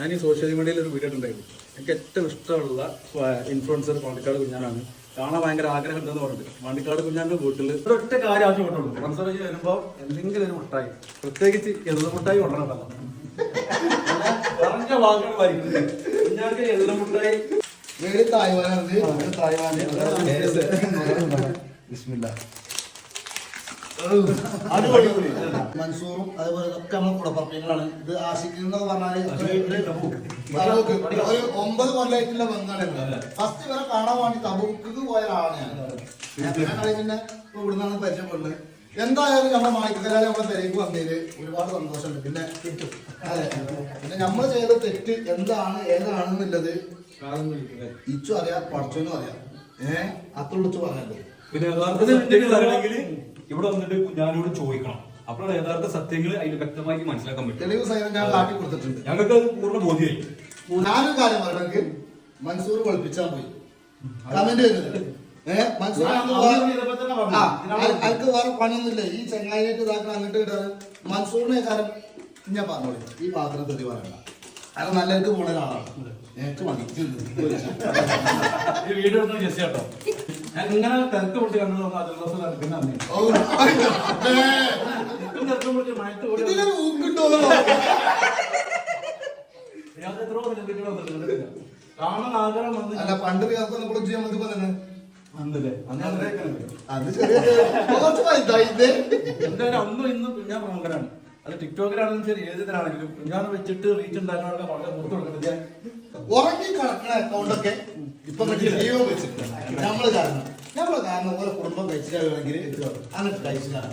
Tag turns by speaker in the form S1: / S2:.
S1: ഞാൻ ഈ സോഷ്യൽ മീഡിയയിൽ ഒരു വീഡിയോ ഉണ്ടായിരുന്നു എനിക്ക് ഏറ്റവും ഇഷ്ടമുള്ള ഇൻഫ്ലുവൻസർ പാണ്ടിക്കാട് കുഞ്ഞാനാണ്. കാണാൻ ഭയങ്കര ആഗ്രഹം ഉണ്ടെന്ന് പറഞ്ഞിട്ട് പാണ്ടിക്കാട് കുഞ്ഞാന്റെ വീട്ടിൽ ഒരൊറ്റ കാര്യം ആവശ്യപ്പെട്ടുള്ളൂ. ഫ്രണ്ട്സ് വരുമ്പോൾ എന്തെങ്കിലും ഒരു മുട്ടായി പ്രത്യേകിച്ച് എള്ള മുട്ടായി കൊണ്ടണം പറഞ്ഞ വാക്കുകൾ വായിക്കുന്നത് കുഞ്ഞാക്ക് എല്ലാം മുട്ടായി.
S2: തായ്വാനാണ്. തായ്വാന്. ബിസ്മില്ലാ. മൻസൂറും അതുപോലെ ഒക്കെ നമ്മളെ കുടപ്പറപ്പിയങ്ങളാണ് ഇത് ആഷിഖ് എന്നൊക്കെ പറഞ്ഞാൽ. ഒരു ഒമ്പത് കൊല്ലായിട്ടുള്ള ബംഗാളിയാണ് ഫസ്റ്റ് വരെ കാണാൻ വേണ്ടി തബൂക്ക് പോയ ആളാണ് ഞാൻ. പിന്നെ ഇവിടെ ഇവിടുന്നാണ് പരിചയപ്പെടുന്നത്. എന്തായാലും നമ്മുടെ മാണിക്കരാജ് നമ്മളെ തിരക്ക് വന്നതിൽ ഒരുപാട് സന്തോഷമുണ്ട്. പിന്നെ അതെ. പിന്നെ നമ്മൾ ചെയ്ത തെറ്റ് എന്താണ് ഏതാണെന്നുള്ളത് ഇച്ചു അറിയാം പഠിച്ചോനും അറിയാം. ഏഹ് അത്തുള്ളിച്ച് പറയാനുള്ളത്
S3: പിന്നെ ഇവിടെ വന്നിട്ട് കുഞ്ഞാനോട് ചോദിക്കണം. അപ്പോഴാണ് യഥാർത്ഥ സത്യങ്ങൾ അതിൽ വ്യക്തമായി മനസ്സിലാക്കാൻ പറ്റും
S2: തെളിവ് സഹിതം ഞാൻ കാട്ടി കൊടുത്തിട്ടുണ്ട്.
S3: ഞങ്ങൾക്ക് അത് പൂർണ ബോധ്യമായി.
S2: ഞാനൊരു കാര്യം പറയണെങ്കിൽ മൻസൂർ വെളുപ്പിച്ചാൻ പോയി. കമന്റ് വരുന്നത് ഏഹ് മൻസൂർ അയാൾക്ക് വേറെ പണിയൊന്നുമില്ല. ഈ ചെങ്ങായിട്ട് ഇതാക്കണം അങ്ങോട്ട് ഇടാറ് മൻസൂറിനെ കാരണം ഞാൻ പറഞ്ഞോളി. ഈ പാത്രം തെറി പറയണ്ട. അയാൾ നല്ലതായിട്ട് പോണ ഒരാളാണ്.
S3: ഏറ്റവും വീഡിയോ എടുത്ത് ജസ്റ്റ് കേട്ടോ ഞാൻ ഇങ്ങനെ തിരക്ക് പിടിച്ച് കണ്ടു അതിൽ ദിവസം തിരക്ക് പിടിച്ച് മയത്ത് കൂടി ഞാൻ കാണാൻ ആഗ്രഹം വന്നു
S2: അല്ല പണ്ട് ചേർത്ത് നമ്മൾ
S3: അന്ന്
S2: അത് ചെറിയ കുറച്ച് വലുതായി ഇത്.
S3: എന്തായാലും അന്നും ഇന്നും ഞാൻ പ്രമുഖനാണ് അത് ടിക്ടോക്കിലാണെങ്കിലും ശരി ഏതിനാണെങ്കിലും ഞാൻ വെച്ചിട്ട് റീച്ച് ഉണ്ടാക്കാനുള്ള വളരെ പുറത്തു കൊടുക്കുന്നത് ഞാൻ
S2: ഉറങ്ങി കിടക്കണ അക്കൗണ്ടൊക്കെ ഇപ്പൊ വെച്ചിട്ടുണ്ട് നമ്മൾ കാരണം. നമ്മൾ കാരണം ഓരോ കുടുംബം കഴിച്ചിട്ടാണെങ്കിൽ അങ്ങോട്ട് കഴിച്ചിട്ടാണ്